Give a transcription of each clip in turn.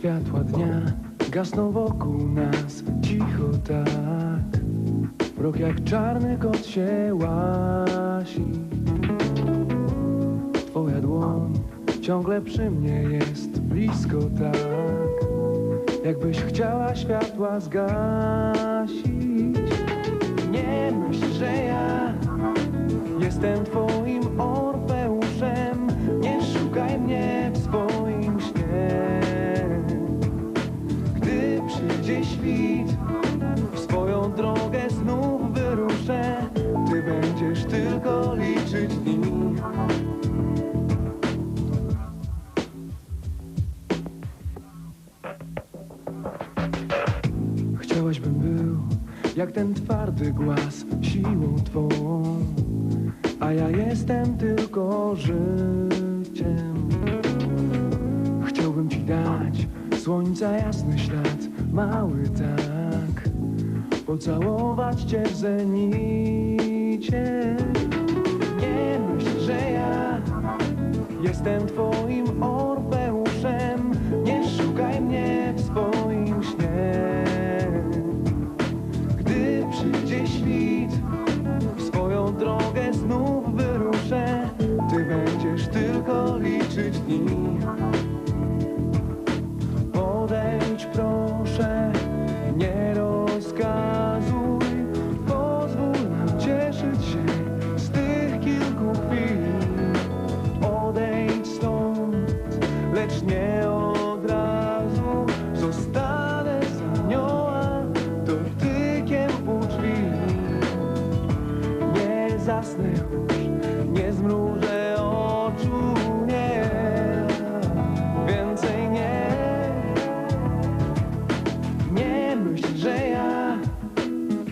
Światła dnia. Gasną wokół nas cicho tak. Mrok jak czarny kot się łasi. Twoja dłoń ciągle przy mnie jest blisko tak. Jakbyś chciała światła zgasić. Nie myśl, że ja jestem twoim liczyć dni Chciałaś bym był jak ten twardy głaz siłą twą. A ja jestem tylko życiem. Chciałbym ci dać słońca jasny ślad Mały tak. Pocałować cię w zenicie liczyć dni. Podejdź proszę, nie rozkazuj. Pozwól nam cieszyć się z tych kilku chwil. Odejdź stąd, lecz nie od razu. Zostanę z anioła dotykiem u drzwi. Nie zasnę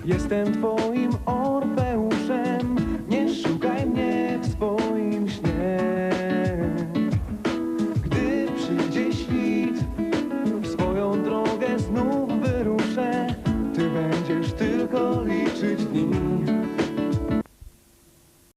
Jestem twoim orfeuszem. Nie szukaj mnie w swoim śnie. Gdy przyjdzie świt W swoją drogę znów wyruszę. Ty będziesz tylko liczyć dni.